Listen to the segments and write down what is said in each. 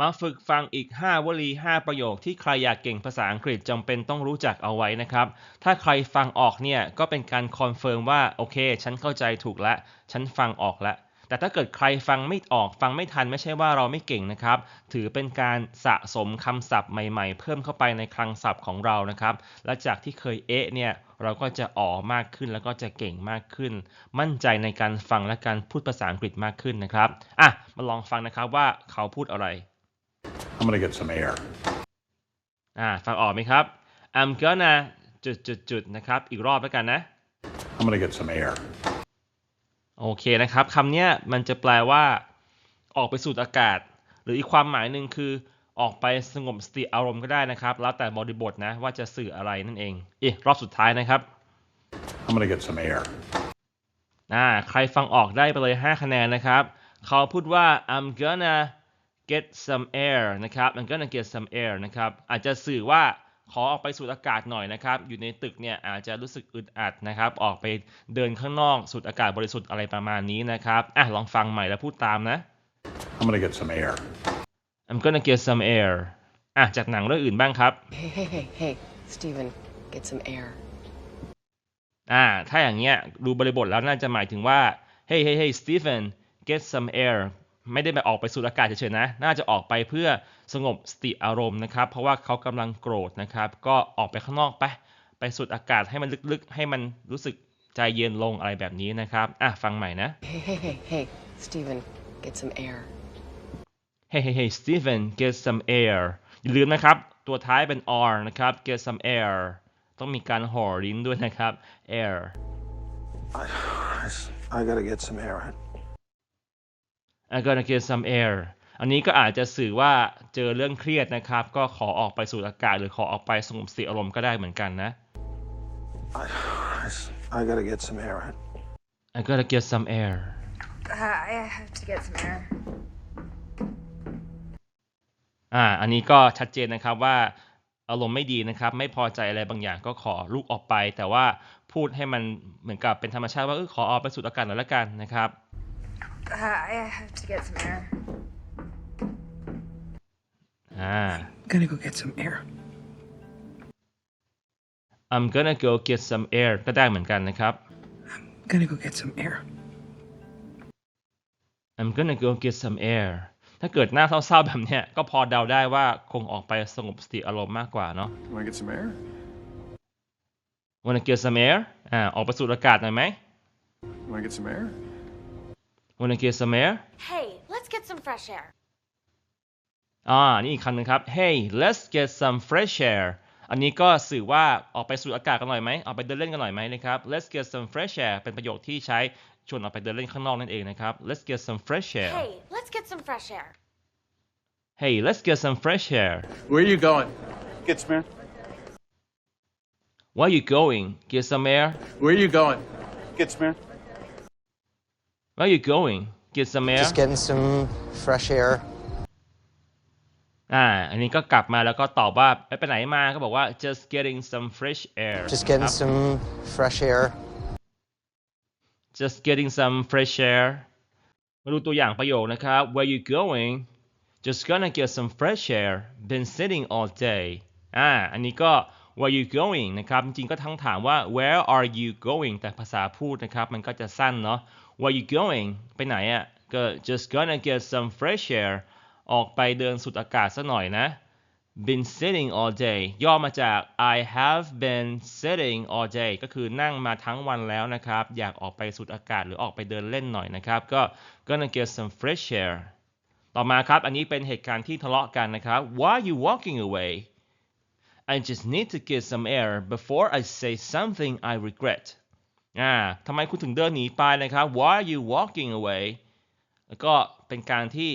มาฝึกฟังอีก 5 วลี 5 ประโยคที่ใครอยากเก่งภาษาอังกฤษจำเป็นต้องรู้จักเอาไว้นะครับ ถ้าใครฟังออกเนี่ยก็เป็นการคอนเฟิร์มว่าโอเค ฉันเข้าใจถูกแล้วฉันฟังออกแล้วแต่ถ้าเกิดใครฟังไม่ออกฟังไม่ทันไม่ใช่ว่าเราไม่เก่งนะครับ ถือเป็นการสะสมคำศัพท์ใหม่ๆ เพิ่มเข้าไปในคลังศัพท์ของเรานะครับ และจากที่เคยเอะเนี่ยเราก็จะอ๋อมากขึ้นแล้วก็จะเก่งมากขึ้น มั่นใจในการฟังและการพูดภาษาอังกฤษมากขึ้นนะครับอะมาลองฟังนะครับว่าเขาพูดอะไร I'm gonna get some air. อ่าฟังออกไหมครับ I'm gonna จุดจุดจุดนะครับ อีกรอบแล้วกันนะ I'm gonna get some air. โอเคนะครับคำเนี้ยมันจะแปลว่าออกไปสูดอากาศ หรืออีกความหมายหนึ่งคือออกไปสงบสติอารมณ์ก็ได้นะครับ แล้วแต่บริบทนะว่าจะสื่ออะไรนั่นเองอีกรอบสุดท้ายนะครับ I'm gonna get some air. อ่าใครฟังออกได้ไปเลย 5 คะแนนนะครับ เขาพูดว่า I'm gonna get some air นะครับ I'm gonna get some air นะครับ อาจจะสื่อว่าขอออกไปสูดอากาศหน่อยนะครับ อยู่ในตึกเนี่ยอาจจะรู้สึกอึดอัดนะครับ ออกไปเดินข้างนอกสูดอากาศบริสุทธิ์อะไรประมาณนี้นะครับ อะ ลองฟังใหม่แล้วพูดตามนะ I'm gonna get some air. I'm gonna get some air อะ จากหนังเรื่องอื่นบ้างครับ Hey, hey, hey, hey, Steven, get some air. อ่า ถ้าอย่างเงี้ยดูบริบทแล้วน่าจะหมายถึงว่า hey hey hey Stephen get some air ไม่ได้ไปออกไปสูดอากาศเฉยๆนะ น่าจะออกไปเพื่อสงบสติอารมณ์นะครับ เพราะว่าเขากำลังโกรธนะครับ ก็ออกไปข้างนอกไป ไปสูดอากาศให้มันลึกๆ ให้มันรู้สึกใจเย็นลงอะไรแบบนี้นะครับ อะฟังใหม่นะ Hey, hey, hey, hey, Steven, get some air. hey hey hey Stephen get some air อย่าลืมนะครับ ตัวท้ายเป็น r นะครับ get some air ต้องมีการห่อลิ้นด้วยนะครับ air I, I gotta get some air. I'm gonna get some air อันนี้ก็อาจจะสื่อว่าเจอเรื่องเครียดนะครับ ก็ขอออกไปสูดอากาศหรือขอออกไปสงบสติอารมณ์ก็ได้เหมือนกันนะ I, I gotta get some air. I'm gonna get some air Uh, I have to get some air. อ่า อันนี้ก็ชัดเจนนะครับว่าอารมณ์ไม่ดีนะครับ ไม่พอใจอะไรบางอย่างก็ขอลุกออกไป แต่ว่าพูดให้มันเหมือนกับเป็นธรรมชาติว่าเออขอออกไปสูดอากาศหน่อยละกันนะครับ Uh, I have to get some air. อ่า Gonna go get some air. I'm gonna go get some air ก็ได้เหมือนกันนะครับ Gonna go get some air. I'm gonna go get some air ถ้าเกิดหน้าเศร้าๆแบบเนี้ยก็พอเดาได้ว่าคงออกไปสงบสติอารมณ์มากกว่าเนาะ You wanna get some air? Wanna get some air อ่าออกไปสูดอากาศหน่อยไหม You wanna get some air? Wanna get some air Hey, let's get some fresh air. อ่า นี่อีกคำหนึ่งครับ Hey let's get some fresh air อันนี้ก็สื่อว่าออกไปสูดอากาศกันหน่อยไหมออกไปเดินเล่นกันหน่อยไหมนะครับ Let's get some fresh air เป็นประโยคที่ใช้ชวนออกไปเดินเล่นข้างนอกนั่นเองนะครับ Let's get some fresh air Hey, let's get some fresh air. Hey let's get some fresh air Where are you going? Get some air. Where you going Get some air Where are you going? Get some air. Where you going Get some air Just getting some fresh air. อ่า อันนี้ก็กลับมาแล้วก็ตอบว่าไปไปไหนมาก็บอกว่า just getting some fresh air Just getting ครับ some fresh air. just getting some fresh air มาดูตัวอย่างประโยคนะครับ where you going just gonna get some fresh air been sitting all day อ่า อันนี้ก็ where you going นะครับ จริงๆก็ทั้งถามว่า where are you going แต่ภาษาพูดนะครับ มันก็จะสั้นเนาะ where you going ไปไหนอะ่ะก็ just gonna get some fresh air ออกไปเดินสูดอากาศสักหน่อยนะ been sitting all day ย่อมาจาก I have been sitting all day ก็คือนั่งมาทั้งวันแล้วนะครับ อยากออกไปสูดอากาศหรือออกไปเดินเล่นหน่อยนะครับ ก็ gonna get some fresh air ต่อมาครับ อันนี้เป็นเหตุการณ์ที่ทะเลาะกันนะครับ Why are you walking away I just need to get some air before I say something I regret อ่าทำไมคุณถึงเดินหนีไปนะครับ Why are you walking away แล้วก็เป็นการที่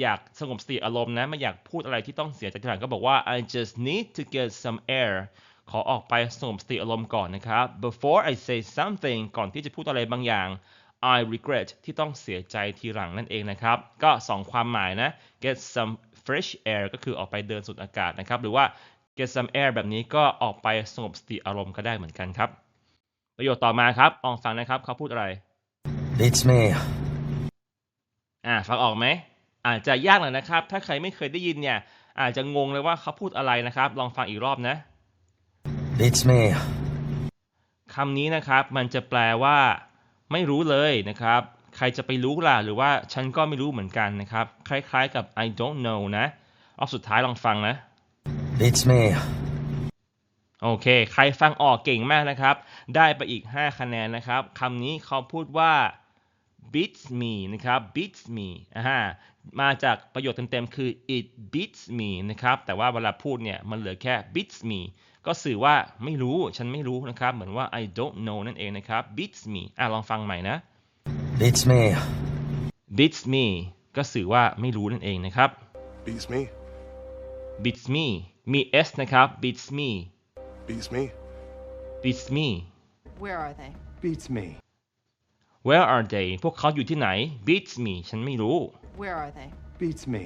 อยากสงบสติอารมณ์นะไม่อยากพูดอะไรที่ต้องเสียใจทีหลังก็บอกว่า I just need to get some air ขอออกไปสงบสติอารมณ์ก่อนนะครับ before I say something ก่อนที่จะพูดอะไรบางอย่าง I regret ที่ต้องเสียใจทีหลังนั่นเองนะครับ ก็ 2 ความหมายนะ get some fresh air ก็คือออกไปเดินสูดอากาศนะครับ หรือว่า get some air แบบนี้ก็ออกไปสงบสติอารมณ์ก็ได้เหมือนกันครับ ประโยคต่อมาครับลองฟังนะครับเขาพูดอะไร It's me. อ่าฟังออกไหมอาจจะยากหน่อยนะครับ ถ้าใครไม่เคยได้ยินเนี่ย อาจจะงงเลยว่าเขาพูดอะไรนะครับ ลองฟังอีกรอบนะ Beats me. คำนี้นะครับมันจะแปลว่า ไม่รู้เลยนะครับ ใครจะไปรู้ล่ะ หรือว่าฉันก็ไม่รู้เหมือนกันนะครับ คล้ายๆกับ I don't know นะ รอบสุดท้ายลองฟังนะ Beats me. โอเค ใครฟังออกเก่งมากนะครับ ได้ไปอีก 5 คะแนนนะครับคำนี้เขาพูดว่า beats me นะครับ beats me อ่ามาจากประโยคเต็มๆ คือ it beats me นะครับ แต่ว่าเวลาพูดเนี่ย มันเหลือแค่ beats me ก็สื่อว่าไม่รู้ ฉันไม่รู้นะครับ เหมือนว่า I don't know นั่นเองนะครับ beats me อะลองฟังใหม่นะ Beats me. beats me ก็สื่อว่าไม่รู้นั่นเองนะครับ Beats me. beats me มี s นะครับ beats me Beats me. beats me Where are they? Beats me. where are they พวกเขาอยู่ที่ไหน beats me ฉันไม่รู้ Where are they? Beats me.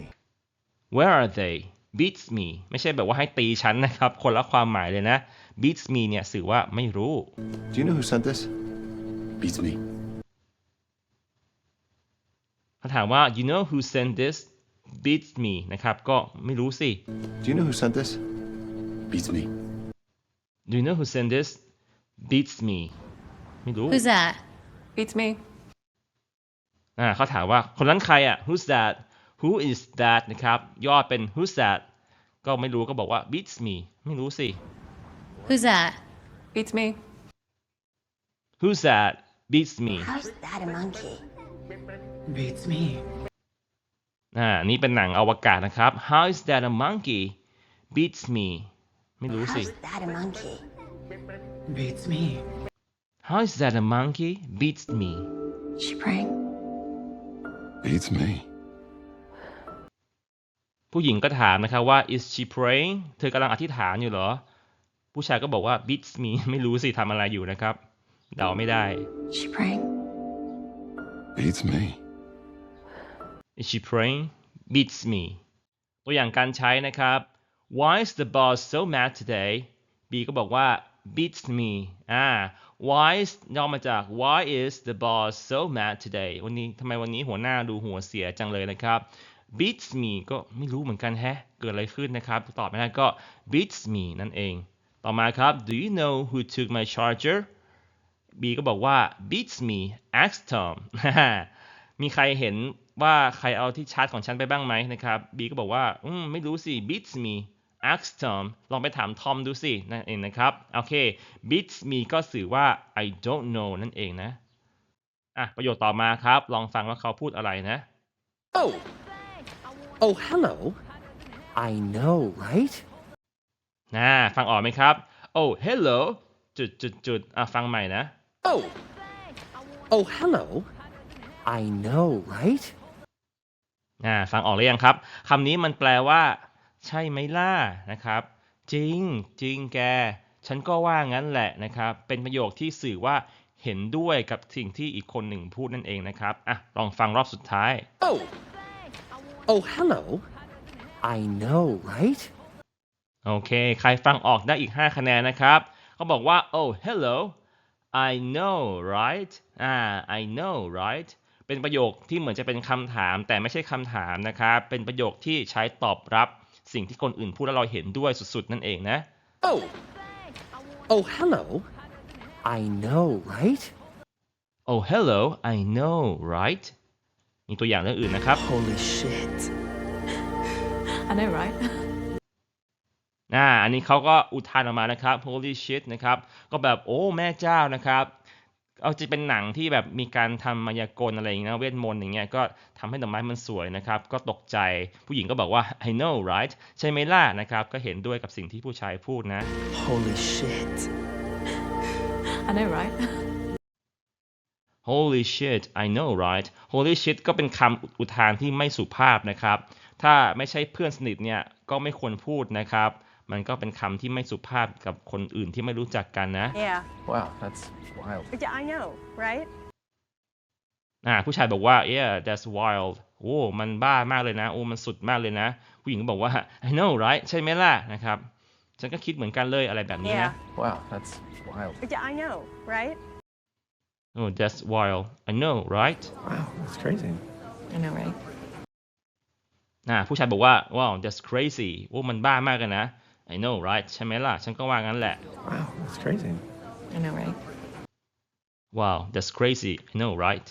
where are they beats me ไม่ใช่แบบว่าให้ตีฉันนะครับ คนละความหมายเลยนะ beats me เนี่ยสื่อว่าไม่รู้ Do you know who sent this? Beats me. เขาถามว่า you know who sent this beats me นะครับ ก็ไม่รู้สิ Do you know who sent this? Beats me. Do you know who sent this beats me ไม่รู้ Who's that? Beats me. อ่าเขาถามว่าคนนั้นใครอะ who's that who is that นะครับ ย่อเป็น who's that ก็ไม่รู้ก็บอกว่า beats me ไม่รู้สิ Who's that? Beats me. who's that beats me How's that a monkey? Beats me. อ่านี่เป็นหนังอวกาศนะครับ How is that a monkey beats me ไม่รู้สิ that a monkey? Beats me. How is that a monkey beats me She praying? Beats me. ผู้หญิงก็ถามนะครับว่า is she praying เธอกำลังอธิษฐานอยู่เหรอ ผู้ชายก็บอกว่า beats me ไม่รู้สิทำอะไรอยู่นะครับ เดาไม่ได้ She praying? Beats me. is she praying beats me ตัวอย่างการใช้นะครับ why is the boss so mad today B ก็บอกว่า beats me อ่า why is ย่อมาจาก why is the boss so mad today วันนี้ทำไมวันนี้หัวหน้าดูหัวเสียจังเลยนะครับ beats me ก็ไม่รู้เหมือนกันแฮะ เกิดอะไรขึ้นนะครับ ตอบไม่ได้ก็ beats me นั่นเอง ต่อมาครับ do you know who took my charger B ก็บอกว่า beats me ask Tom มีใครเห็นว่าใครเอาที่ชาร์จของฉันไปบ้างไหมนะครับ B ก็บอกว่า อืม ไม่รู้สิ beats me ask Tom ลองไปถามทอมดูสินั่นเองนะครับ โอเค beats me ก็สื่อว่า I don't know นั่นเองนะ อะ ประโยคต่อมาครับ ลองฟังว่าเขาพูดอะไรนะ Oh. Oh, hello. I know, right? นะฟังออกไหมครับ oh hello จุดจุดจุดอะฟังใหม่นะ Oh. Oh, hello. I know, right? อ่าฟังออกหรือยังครับคำนี้มันแปลว่า ใช่ไหมล่ะนะครับ จริงจริงแก ฉันก็ว่างั้นแหละนะครับ เป็นประโยคที่สื่อว่าเห็นด้วยกับสิ่งที่อีกคนหนึ่งพูดนั่นเองนะครับอะลองฟังรอบสุดท้าย Oh. Oh, hello. I know, right? โอเค ใครฟังออกได้อีก 5 คะแนนนะครับเขาบอกว่า oh hello I know right อ่า I know right เป็นประโยคที่เหมือนจะเป็นคำถามแต่ไม่ใช่คำถามนะครับ เป็นประโยคที่ใช้ตอบรับ สิ่งที่คนอื่นพูดแล้วเราเห็นด้วยสุดๆ นั่นเองนะ Oh. Oh, hello. I know, right? oh hello I know right มีตัวอย่างเรื่องอื่นนะครับ Holy shit. I know, right? อ่าอันนี้เขาก็อุทานออกมานะครับ holy shit นะครับ ก็แบบโอ้แม่เจ้านะครับ เอาจะเป็นหนังที่แบบมีการทำมายากลอะไรอย่างเงี้ยนะเวทมนต์อย่างเงี้ยก็ทำให้ดอกไม้มันสวยนะครับ ก็ตกใจผู้หญิงก็บอกว่า I know right ใช่ไหมล่ะนะครับ ก็เห็นด้วยกับสิ่งที่ผู้ชายพูดนะ Holy shit. I know, right? holy shit I know right holy shit ก็เป็นคำอุทานที่ไม่สุภาพนะครับ ถ้าไม่ใช่เพื่อนสนิทเนี่ยก็ไม่ควรพูดนะครับ มันก็เป็นคำที่ไม่สุภาพกับคนอื่นที่ไม่รู้จักกันนะ Yeah. Wow, that's wild. Yeah, I know, right? อ่าผู้ชายบอกว่า yeah that's wild โอ้มันบ้ามากเลยนะ โอ้มันสุดมากเลยนะ ผู้หญิงก็บอกว่า I know right ใช่ไหมล่ะนะครับ ฉันก็คิดเหมือนกันเลยอะไรแบบนี้นะ Yeah. Wow, that's wild. Yeah, I know, right? โอ้ that's wild I know right Wow, that's crazy. I know, right? อ่าผู้ชายบอกว่า wow that's crazy ว่ามันบ้ามากเลยนะ I know right ใช่ไหมล่ะ ฉันก็ว่างั้นแหละ Wow, that's crazy. I know, right? wow that's crazy I know right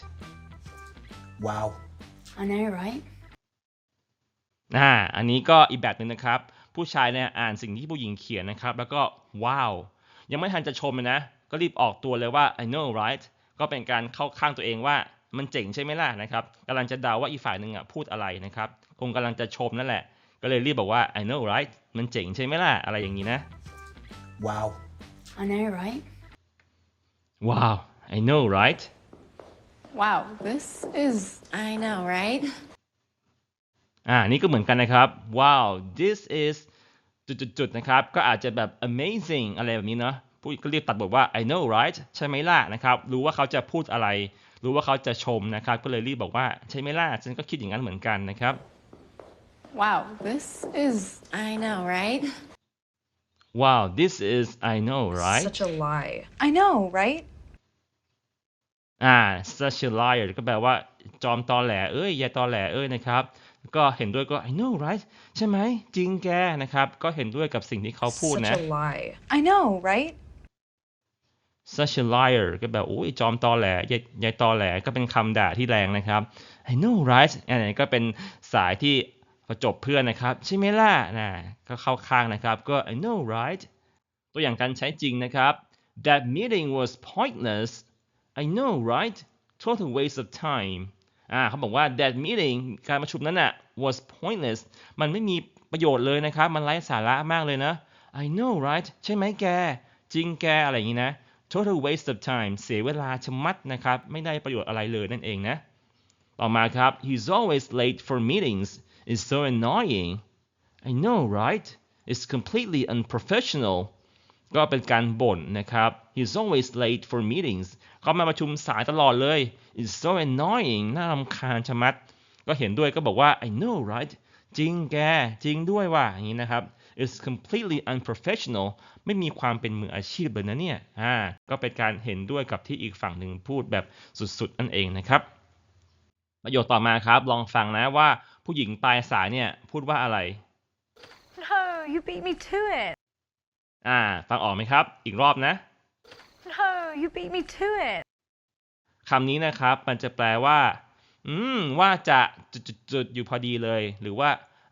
Wow. I know, right? อ่าอันนี้ก็อีกแบบหนึ่งนะครับ ผู้ชายเนี่ยอ่านสิ่งที่ผู้หญิงเขียนนะครับ แล้วก็ว้าว ยังไม่ทันจะชมเลยนะ ก็รีบออกตัวเลยว่า I know right ก็เป็นการเข้าข้างตัวเองว่ามันเจ๋งใช่ไหมล่ะนะครับกำลังจะเดาว่าอีกฝ่ายหนึ่งอะพูดอะไรนะครับ คงกำลังจะชมนั่นแหละ ก็เลยรีบบอกว่า I know right มันเจ๋งใช่ไหมล่ะ อะไรอย่างนี้นะ Wow. I know, right? wow I know right Wow, this is. I know, right? อ่า นี่ก็เหมือนกันนะครับ wow this is จุดๆๆนะครับ ก็อาจจะแบบ amazing อะไรแบบนี้เนาะผู้ก็รีบตัดบทว่า I know right ใช่ไหมล่ะนะครับ รู้ว่าเขาจะพูดอะไร รู้ว่าเขาจะชมนะครับ ก็เลยรีบบอกว่าใช่ไหมล่ะ ฉันก็คิดอย่างนั้นเหมือนกันนะครับ Wow, this is. I know, right? wow this is I know right Such a lie. I know, right? อ่า such a liar ก็แปลว่าจอมตอแหลเอ้ยยายตอแหลเอ้ยนะครับ ก็เห็นด้วยก็ I know right ใช่ไหมจริงแกนะครับ ก็เห็นด้วยกับสิ่งที่เขาพูด Such นะ a lie. I know, right? such a liar ก็แบบโอ้ยจอมตอแหลยายยายตอแหลก็เป็นคำด่าที่แรงนะครับ I know right อันนี้ก็เป็นสายที่ ประจบเพื่อนนะครับ ใช่ไหมล่ะนะก็เข้าข้างนะครับ ก็ I know right ตัวอย่างการใช้จริงนะครับ that meeting was pointless I know right total waste of time อ่าเขาบอกว่า that meeting การประชุมนั้นนะ was pointless มันไม่มีประโยชน์เลยนะครับ มันไร้สาระมากเลยนะ I know right ใช่ไหมแก จริงแกอะไรอย่างนี้นะ total waste of time เสียเวลาชะมัดนะครับ ไม่ได้ประโยชน์อะไรเลยนั่นเองนะ ต่อมาครับ he's always late for meetings is so annoying I know right it's completely unprofessional ก็เป็นการบ่นนะครับ he's always late for meetings เขามาประชุมสายตลอดเลย it's so annoying น่ารำคาญชะมัด ก็เห็นด้วยก็บอกว่า I know right จริงแก จริงด้วยว่าอย่างนี้นะครับ it's completely unprofessional ไม่มีความเป็นมืออาชีพเลยนะเนี่ย อ่า ก็เป็นการเห็นด้วยกับที่อีกฝั่งหนึ่งพูดแบบสุดๆนั่นเองนะครับ ประโยคต่อมาครับ ลองฟังนะว่า ผู้หญิงปลายสายเนี่ย พูดว่าอะไร No, you beat me to it. อ่า ฟังออกไหมครับ อีกรอบนะ No, you beat me to it. คำนี้นะครับ มันจะแปลว่า อืม ว่าจะจุดๆๆอยู่พอดีเลย หรือว่า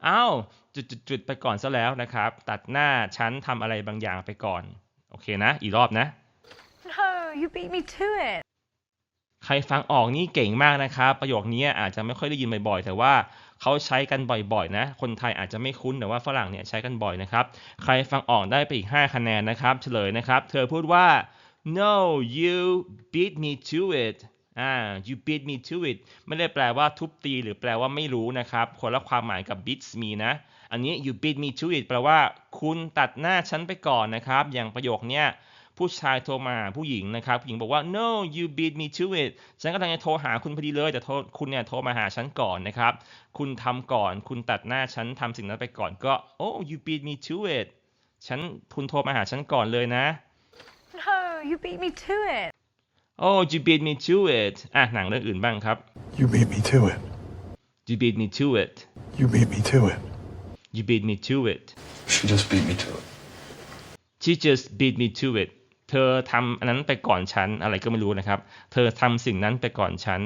อ้าว จุดๆๆไปก่อนซะแล้วนะครับ ตัดหน้าฉันทำอะไรบางอย่างไปก่อน โอเคนะ อีกรอบนะ No, you beat me to it. ใครฟังออกนี่เก่งมากนะครับ ประโยคนี้อาจจะไม่ค่อยได้ยินบ่อยๆ แต่ว่า เขาใช้กันบ่อยๆนะ คนไทยอาจจะไม่คุ้นแต่ว่าฝรั่งเนี่ยใช้กันบ่อยนะครับ ใครฟังออกได้ไปอีก 5 คะแนนนะครับ เฉลยนะครับ เธอพูดว่า no you beat me to it อ่า you beat me to it ไม่ได้แปลว่าทุบตีหรือแปลว่าไม่รู้นะครับ คนละความหมายกับ beats me นะ อันนี้ you beat me to it แปลว่าคุณตัดหน้าฉันไปก่อนนะครับ อย่างประโยคเนี้ย ผู้ชายโทรมาหาผู้หญิงนะครับผู้หญิงบอกว่า no you beat me to it ฉันกำลังจะโทรหาคุณพอดีเลย แต่โทรคุณเนี่ยโทรมาหาฉันก่อนนะครับ คุณทำก่อน คุณตัดหน้าฉันทำสิ่งนั้นไปก่อนก็ oh you beat me to it ฉันคุณโทรมาหาฉันก่อนเลยนะ No, you beat me to it. oh you beat me to it อะหนังเรื่องอื่นบ้างครับ You beat me to it. you beat me to it You beat me to it. you beat me to it She just beat me to it. she just beat me to it เธอทำอันนั้นไปก่อนฉันอะไรก็ไม่รู้นะครับ เธอทำสิ่งนั้นไปก่อนฉัน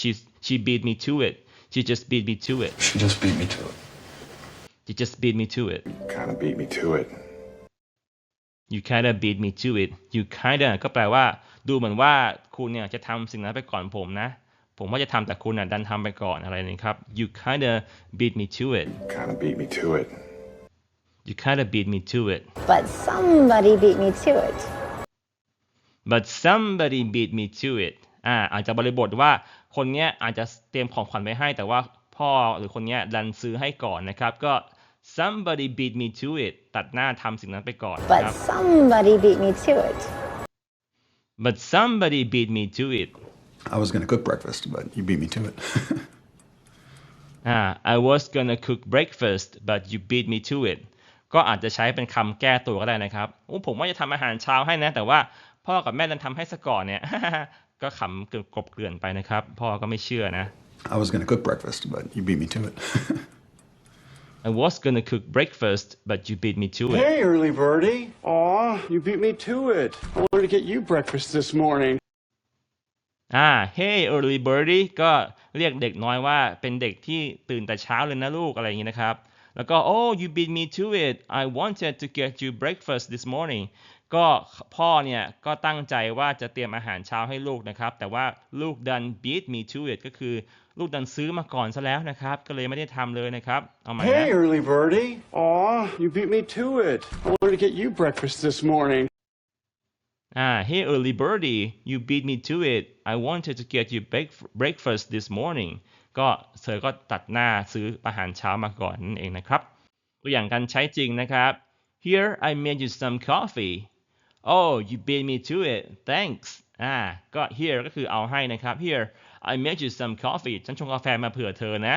she she beat me to it she just beat me to it She just beat me to it. she just beat me to it Kind of beat me to it. you kinda beat me to it you kinda ก็แปลว่า ดูเหมือนว่าคุณเนี่ยจะทำสิ่งนั้นไปก่อนผมนะ ผมว่าจะทำแต่คุณน่ะดันทำไปก่อนอะไรนี่ครับ you kinda beat me to it Kind of beat me to it. you kinda beat me to it But somebody beat me to it. But somebody beat me to it อ่าอาจจะบริบทว่าคนเนี้ยอาจจะเตรียมของขวัญไว้ให้ แต่ว่าพ่อหรือคนเนี้ยดันซื้อให้ก่อนนะครับ ก็ somebody beat me to it ตัดหน้าทำสิ่งนั้นไปก่อนนะ But ครับ somebody beat me to it. but somebody beat me to it I was gonna cook breakfast, but you beat me to it. อ่า I was gonna cook breakfast but you beat me to it ก็อาจจะใช้เป็นคำแก้ตัวก็ได้นะครับโอ้ผมว่าจะทำอาหารเช้าให้นะ แต่ว่า พ่อกับแม่ดันทำให้ซะก่อนเนี่ย ก็ขำเกือบกลบเกลื่อนไปนะครับ พ่อก็ไม่เชื่อนะ I was gonna cook breakfast, but you beat me to it. I was gonna cook breakfast but you beat me to it Hey, early birdie. Aw, you beat me to it. I wanted to get you breakfast this morning. อ่า Hey early birdie ก็เรียกเด็กน้อยว่าเป็นเด็กที่ตื่นแต่เช้าเลยนะลูกอะไรอย่างนี้นะครับ แล้วก็ Oh you beat me to it I wanted to get you breakfast this morning ก็พ่อเนี่ยก็ตั้งใจว่าจะเตรียมอาหารเช้าให้ลูกนะครับ แต่ว่าลูกดัน beat me to it ก็คือลูกดันซื้อมาก่อนซะแล้วนะครับ ก็เลยไม่ได้ทำเลยนะครับ เอาใหม่นะ Hey, early birdie. Aw, you beat me to it. I wanted to get you breakfast this morning. อ่า Hey early birdie you beat me to it I wanted to get you break- breakfast this morning ก็เธอก็ตัดหน้าซื้ออาหารเช้ามาก่อนนั่นเองนะครับ ตัวอย่างการใช้จริงนะครับ Here I made you some coffee Oh you beat me to it thanks อ่า ก็ here ก็คือเอาให้นะครับ Here I made you some coffee ฉันชงกาแฟมาเผื่อเธอนะ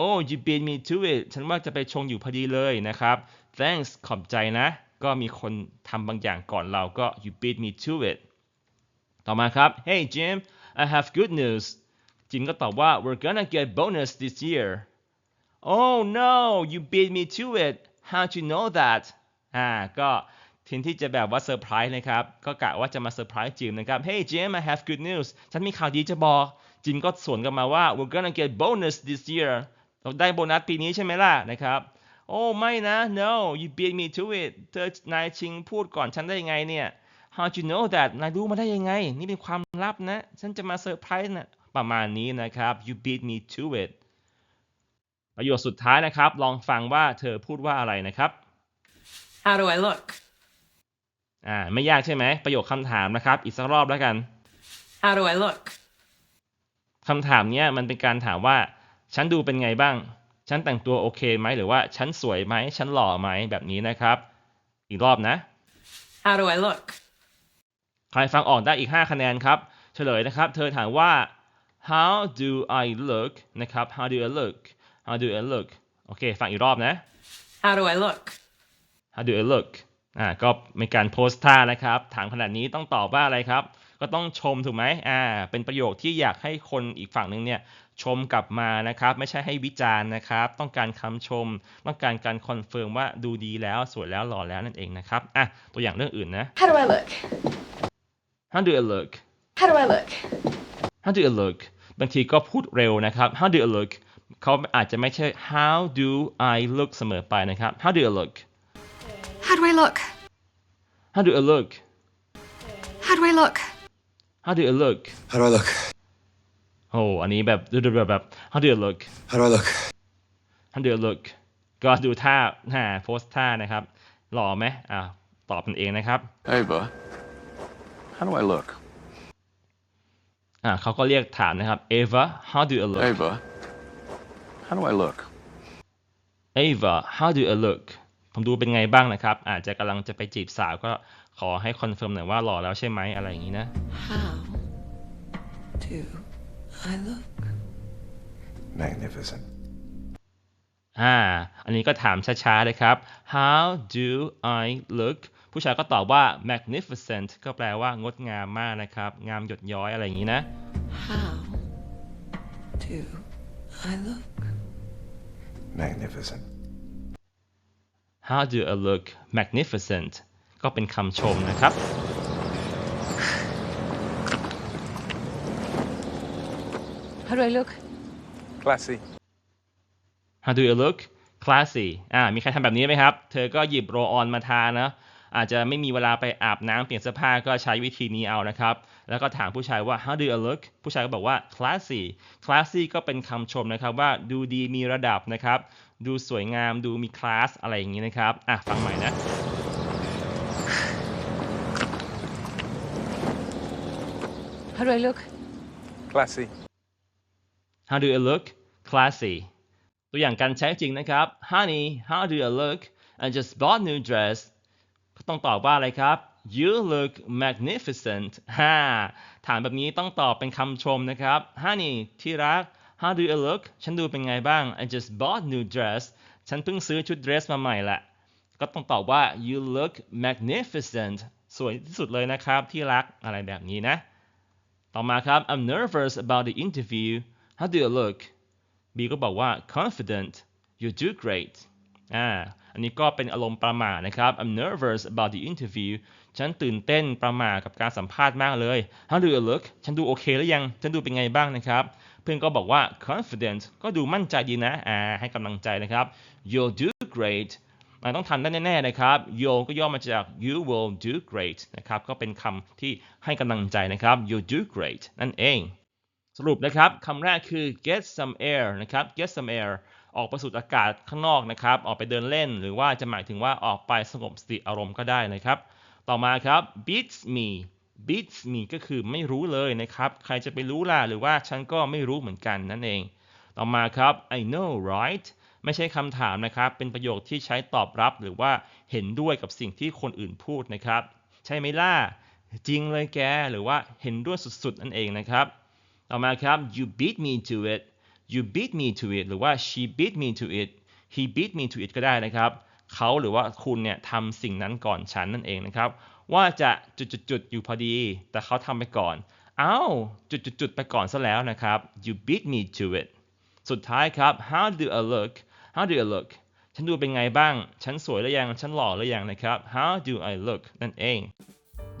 Oh you beat me to it ฉันว่าจะไปชงอยู่พอดีเลยนะครับ Thanks ขอบใจนะ ก็มีคนทำบางอย่างก่อนเราก็ you beat me to it ต่อมาครับ Hey Jim I have good news จิมก็ตอบว่า we're gonna get bonus this year Oh no you beat me to it how'd you know that อ่าก็ทีที่จะแบบว่าเซอร์ไพรส์นะครับ ก็กะว่าจะมาเซอร์ไพรส์จิมนะครับ Hey Jim I have good news ฉันมีข่าวดีจะบอก จิมก็สวนกลับมาว่า we're gonna get bonus this year เราได้โบนัสปีนี้ใช่ไหมล่ะนะครับ โอ้ไม่นะ no you beat me to it เธอนายชิงพูดก่อนฉันได้ยังไงเนี่ย how do you know that นายรู้มาได้ยังไง นี่เป็นความลับนะ ฉันจะมาเซอร์ไพรส์นะประมาณนี้นะครับ you beat me to it ประโยคสุดท้ายนะครับ ลองฟังว่าเธอพูดว่าอะไรนะครับ How do I look? อ่าไม่ยากใช่ไหม ประโยคคำถามนะครับ อีกสักรอบแล้วกัน How do I look? คำถามเนี้ยมันเป็นการถามว่า ฉันดูเป็นไงบ้าง ฉันแต่งตัวโอเคไหมหรือว่าฉันสวยไหมฉันหล่อไหมแบบนี้นะครับ อีกรอบนะ How do I look? ใครฟังออกได้อีก 5 คะแนนครับ เฉลยนะครับ เธอถามว่า how do I look นะครับ how do I look how do I look โอเค ฟังอีกรอบนะ How do I look? how do I look อ่าก็มีการโพสท่านะครับ ถามขนาดนี้ต้องตอบว่าอะไรครับ ก็ต้องชมถูกไหมอ่า เป็นประโยคที่อยากให้คนอีกฝั่งหนึ่งเนี่ยชมกลับมานะครับ ไม่ใช่ให้วิจารณ์นะครับ ต้องการคำชม ต้องการการคอนเฟิร์มว่าดูดีแล้วสวยแล้วหล่อแล้วนั่นเองนะครับอะตัวอย่างเรื่องอื่นนะ How do I look? how do I look How do I look? how do you look บางทีก็พูดเร็วนะครับ how do you look เขาอาจจะไม่ใช่ how do I look เสมอไปนะครับ how do you look How do I look? how do you look How do I look? how do you look How do I look? โอ้อันนี้แบบดูแบบแบบ how do you look How do I look? how do you look ก็ดูท่าหาโพสท่านะครับ หล่อไหมอ่าตอบมันเองนะครับ Ava, how do I look? อ่าเขาก็เรียกถามนะครับ Ava how do you look Ava, how do I look? Ava how do you look ผมดูเป็นไงบ้างนะครับ อาจจะกำลังจะไปจีบสาวก็ขอให้คอนเฟิร์มหน่อยว่าหล่อแล้วใช่ไหมอะไรอย่างนี้นะ How do I look? Magnificent. อ่า อันนี้ก็ถามช้าๆเลยครับ How do I look ผู้ชายก็ตอบว่า magnificent ก็แปลว่างดงามมากนะครับ งามหยดย้อยอะไรอย่างนี้นะ How do I look? Magnificent. How do I look magnificent ก็เป็นคำชมนะครับ How do I look? Classy. How do you look classy อ่ามีใครทำแบบนี้ไหมครับ เธอก็หยิบโรลออนมาทานะอาจจะไม่มีเวลาไปอาบน้ำเปลี่ยนเสื้อผ้าก็ใช้วิธีนี้เอานะครับ แล้วก็ถามผู้ชายว่า how do you look ผู้ชายก็บอกว่า classy classy ก็เป็นคำชมนะครับว่าดูดีมีระดับนะครับ ดูสวยงามดูมีคลาสอะไรอย่างนี้นะครับ อะ ฟังใหม่นะ How do I look? Classy. How do you look classy ตัวอย่างการใช้จริงนะครับ Honey how do you look I just bought new dress ก็ต้องตอบว่าอะไรครับ You look magnificent ฮ่าถามแบบนี้ต้องตอบเป็นคำชมนะครับ Honey ที่รัก How do you look ฉันดูเป็นไงบ้าง I just bought new dress ฉันเพิ่งซื้อชุดเดรสมาใหม่ละ ก็ต้องตอบว่า you look magnificent สวยที่สุดเลยนะครับที่รักอะไรแบบนี้นะ ต่อมาครับ I'm nervous about the interview How do you look B ก็บอกว่า confident you do great อ่า อันนี้ก็เป็นอารมณ์ประหม่านะครับ I'm nervous about the interview ฉันตื่นเต้นประหม่ากับการสัมภาษณ์มากเลย How do you look ฉันดูโอเคหรือยัง ฉันดูเป็นไงบ้างนะครับ เพื่อนก็บอกว่า confident ก็ดูมั่นใจดีนะอ่าให้กำลังใจนะครับ You'll do great อ่าต้องทำได้แน่ๆนะครับ You'll ก็ย่อมาจาก You will do great นะครับก็เป็นคำที่ให้กำลังใจนะครับ You'll do great นั่นเอง สรุปนะครับคำแรกคือ get some air นะครับ get some air ออกไปสูดอากาศข้างนอกนะครับ ออกไปเดินเล่น หรือว่าจะหมายถึงว่าออกไปสงบสติอารมณ์ก็ได้นะครับ ต่อมาครับ beats me beats me ก็คือไม่รู้เลยนะครับ ใครจะไปรู้ล่ะ หรือว่าฉันก็ไม่รู้เหมือนกันนั่นเอง ต่อมาครับ I know right ไม่ใช่คำถามนะครับ เป็นประโยคที่ใช้ตอบรับหรือว่าเห็นด้วยกับสิ่งที่คนอื่นพูดนะครับ ใช่ไหมล่ะ จริงเลยแก หรือว่าเห็นด้วยสุดๆ นั่นเองนะครับ ต่อมาครับ you beat me to it you beat me to it หรือว่า she beat me to it he beat me to it ก็ได้นะครับ เขาหรือว่าคุณเนี่ยทำสิ่งนั้นก่อนฉันนั่นเองนะครับ ว่าจะจุดๆๆอยู่พอดี แต่เขาทำไปก่อน เอ้า จุดๆๆไปก่อนซะแล้วนะครับ you beat me to it สุดท้ายครับ how do I look how do I look ฉันดูเป็นไงบ้าง ฉันสวยหรือยัง ฉันหล่อหรือยังนะครับ how do I look นั่นเอง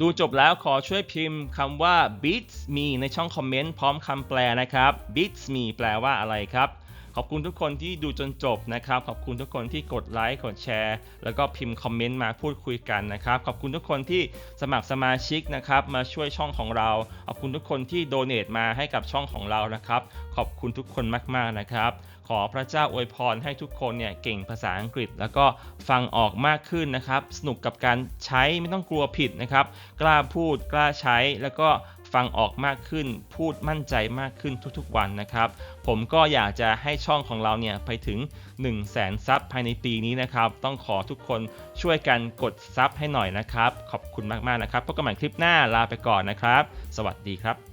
ดูจบแล้วขอช่วยพิมพ์คำว่า beats me ในช่องคอมเมนต์พร้อมคำแปลนะครับ beats me แปลว่าอะไรครับ ขอบคุณทุกคนที่ดูจนจบนะครับ ขอบคุณทุกคนที่กดไลค์กดแชร์ แล้วก็พิมพ์คอมเมนต์มาพูดคุยกันนะครับ ขอบคุณทุกคนที่สมัครสมาชิกนะครับมาช่วยช่องของเรา ขอบคุณทุกคนที่โดเน a t มาให้กับช่องของเรานะครับ ขอบคุณทุกคนมากๆนะครับ ขอพระเจ้าอวยพรให้ทุกคนเนี่ยเก่งภาษาอังกฤษ แล้วก็ฟังออกมากขึ้นนะครับ สนุกกับการใช้ไม่ต้องกลัวผิดนะครับ กล้าพูดกล้าใช้แล้วก็ ฟังออกมากขึ้น พูดมั่นใจมากขึ้นทุกๆวันนะครับ ผมก็อยากจะให้ช่องของเราเนี่ยไปถึง 1 0 0 0 0แสนซับภายในปีนี้นะครับ ต้องขอทุกคนช่วยกันกดซับให้หน่อยนะครับ ขอบคุณมากๆนะครับพบกันใหม่คลิปหน้าลาไปก่อนนะครับ สวัสดีครับ